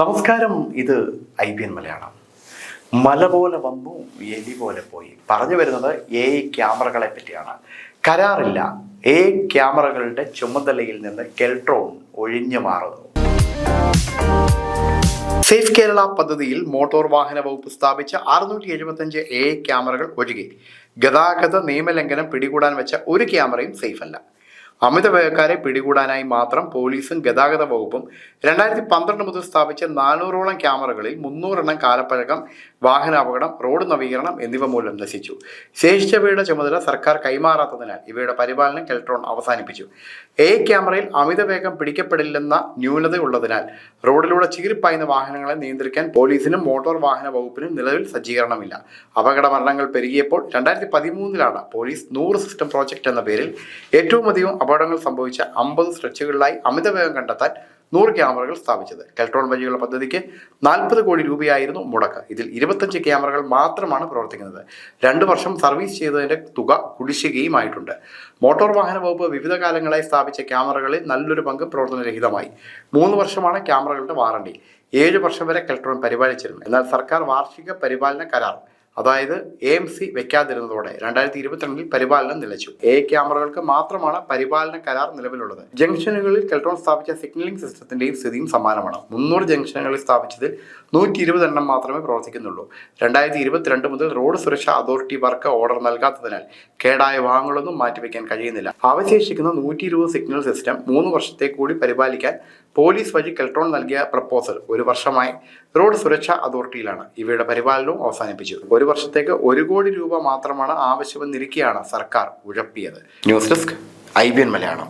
നമസ്കാരം ഇത് I P N Malayalam. മല പോലെ വന്നു എലി പോലെ പോയി. പറഞ്ഞു വരുന്നത് എ ക്യാമറകളെ പറ്റിയാണ്. കരാറില്ല. എ ക്യാമറകളുടെ ചുമതലയിൽ നിന്ന് കെൽട്രോൺ ഒഴിഞ്ഞു മാറുന്നു. സേഫ് കേരള പദ്ധതിയിൽ മോട്ടോർ വാഹന വകുപ്പ് സ്ഥാപിച്ച അറുന്നൂറ്റി എഴുപത്തഞ്ച് എ ക്യാമറകൾ ഒഴികെ. ഗതാഗത നിയമലംഘനം പിടികൂടാൻ വെച്ച ഒരു ക്യാമറയും സേഫ് അല്ല അമിത വേഗക്കാരെ പിടികൂടാനായി മാത്രം പോലീസും ഗതാഗത വകുപ്പും രണ്ടായിരത്തി പന്ത്രണ്ട് മുതൽ സ്ഥാപിച്ച നാനൂറോളം ക്യാമറകളിൽ മുന്നൂറെണ്ണം കാലപ്പഴക്കം വാഹന അപകടം റോഡ് നവീകരണം എന്നിവ മൂലം നശിച്ചു. ശേഷിച്ചവയുടെ ചുമതല സർക്കാർ കൈമാറാത്തതിനാൽ ഇവയുടെ പരിപാലനം കെൽട്രോൺ അവസാനിപ്പിച്ചു. എ ക്യാമറയിൽ അമിതവേഗം പിടിക്കപ്പെടില്ലെന്ന ന്യൂനത ഉള്ളതിനാൽ റോഡിലൂടെ ചീറിപ്പായുന്ന വാഹനങ്ങളെ നിയന്ത്രിക്കാൻ പോലീസിനും മോട്ടോർ വാഹന വകുപ്പിനും നിലവിൽ സജ്ജീകരണമില്ല. അപകട മരണങ്ങൾ പെരുകിയപ്പോൾ രണ്ടായിരത്തി പതിമൂന്നിലാണ് പോലീസ് നൂറ് സിസ്റ്റം പ്രോജക്റ്റ് എന്ന പേരിൽ ഏറ്റവും അധികം അപകടങ്ങൾ സംഭവിച്ച അമ്പത് സ്ട്രെച്ചുകളിലായി അമിതവേഗം കണ്ടെത്താൻ നൂറ് ക്യാമറകൾ സ്ഥാപിച്ചത്. കെൽട്രോൺ വഴിയുള്ള പദ്ധതിക്ക് നാൽപ്പത് കോടി രൂപയായിരുന്നു മുടക്ക്. ഇതിൽ ഇരുപത്തഞ്ച് ക്യാമറകൾ മാത്രമാണ് പ്രവർത്തിക്കുന്നത്. രണ്ട് വർഷം സർവീസ് ചെയ്തതിന്റെ തുക കുടിശ്ശികയുമായിട്ടുണ്ട്. മോട്ടോർ വാഹന വകുപ്പ് വിവിധ കാലങ്ങളായി സ്ഥാപിച്ച ക്യാമറകളിൽ നല്ലൊരു പങ്ക് പ്രവർത്തനരഹിതമായി. മൂന്ന് വർഷമാണ് ക്യാമറകളുടെ വാറണ്ടി. ഏഴ് വർഷം വരെ കെൽട്രോൺ പരിപാലിച്ചിരുന്നു. എന്നാൽ സർക്കാർ വാർഷിക പരിപാലന കരാർ അതായത് എ എം സി വെക്കാതിരുന്നതോടെ രണ്ടായിരത്തി ഇരുപത്തിരണ്ടിൽ പരിപാലനം നിലച്ചു. എ ക്യാമറകൾക്ക് മാത്രമാണ് പരിപാലന കരാർ നിലവിലുള്ളത്. ജംഗ്ഷനുകളിൽ കെൽട്രോൺ സ്ഥാപിച്ച സിഗ്നലിംഗ് സിസ്റ്റത്തിന്റെയും സ്ഥിതിയും സമാനമാണ്. മുന്നൂറ് ജംഗ്ഷനുകളിൽ സ്ഥാപിച്ചതിൽ നൂറ്റി ഇരുപത് എണ്ണം മാത്രമേ പ്രവർത്തിക്കുന്നുള്ളൂ. രണ്ടായിരത്തി ഇരുപത്തിരണ്ട് മുതൽ റോഡ് സുരക്ഷാ അതോറിറ്റി വർക്ക് ഓർഡർ നൽകാത്തതിനാൽ കേടായ ഭാഗങ്ങളൊന്നും മാറ്റിവെക്കാൻ കഴിയുന്നില്ല. അവശേഷിക്കുന്ന നൂറ്റി ഇരുപത് സിഗ്നൽ സിസ്റ്റം മൂന്ന് വർഷത്തെ കൂടി പരിപാലിക്കാൻ പോലീസ് വഴി കെൽട്രോൺ നൽകിയ പ്രപ്പോസൽ ഒരു വർഷമായി റോഡ് സുരക്ഷാ അതോറിറ്റിയിലാണ്. ഇവയുടെ പരിപാലനവും അവസാനിപ്പിച്ചു. ഒരു വർഷത്തേക്ക് ഒരു കോടി രൂപ മാത്രമാണ് ആവശ്യമെന്നിരിക്കെയാണ് സർക്കാർ ഉഴപ്പിയത്. News desk I B N Malayalam.